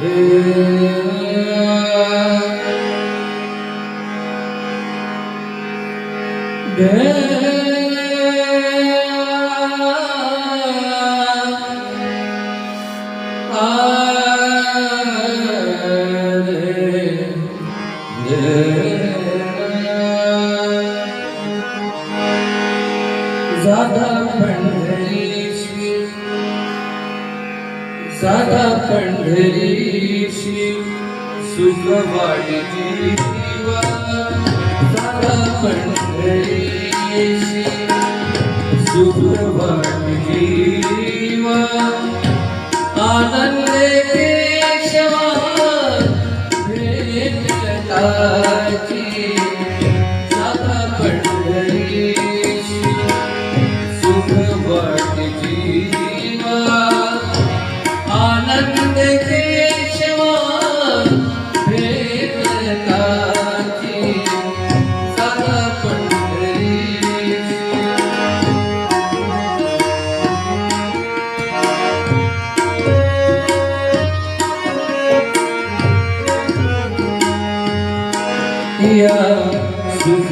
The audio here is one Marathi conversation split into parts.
Yeah. साधा पंढरीशी सुख वाढीची जीवा. जादा पंढरीशी सुख वाढली जीवा. आनंदे केशवा भेटताची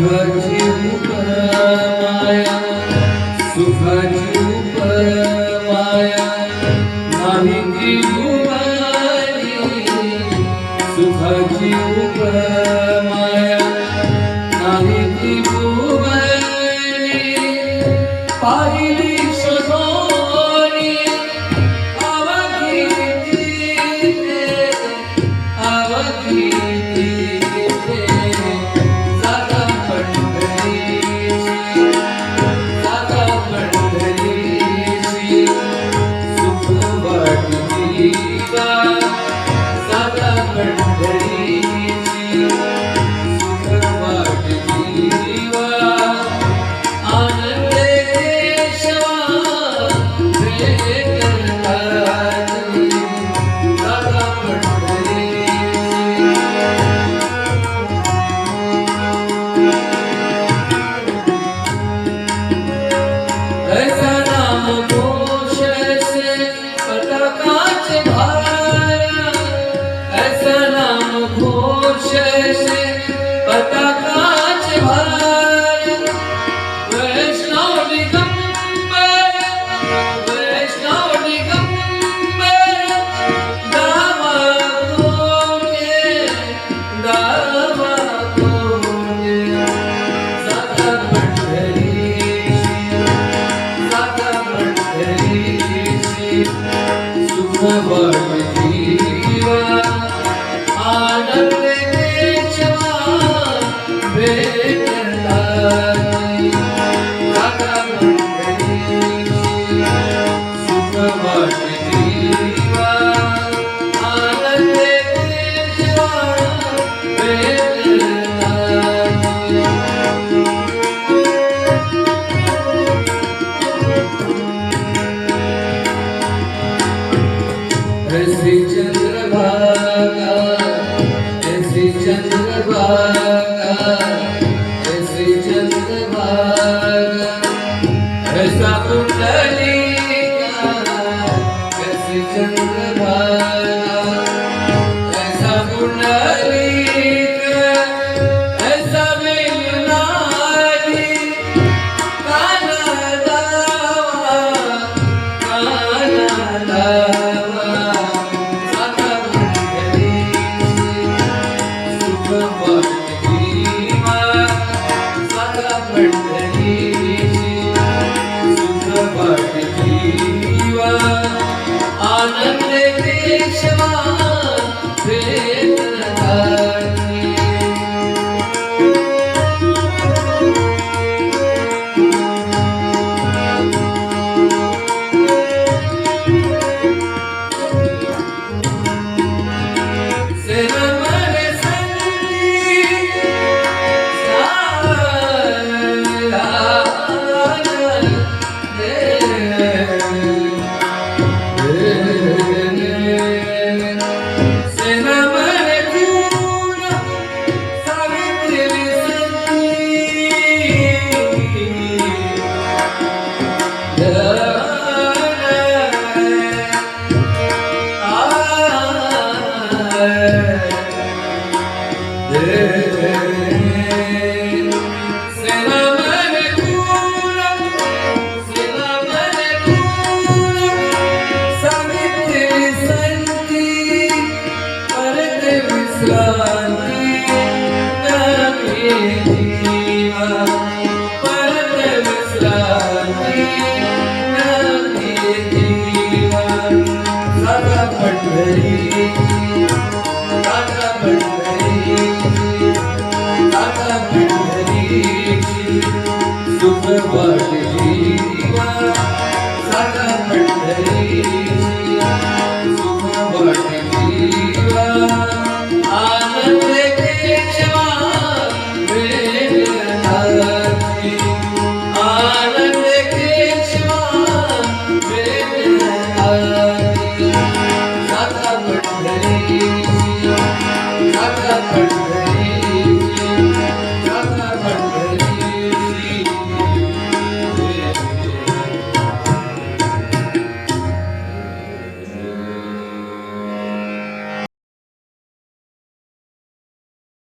सुखाची उपमाया सुखाची उपमाया नाही ती भुवारी सुखाची उपमाया नाही ती भुवारी पाहिली ऐसी चंद्रभागा ऐसी चंद्रभागा ऐसी चंद्रभागा। ऐसा कुंडलिका ऐसी चंद्रभागा। ऐसा कुंडलिका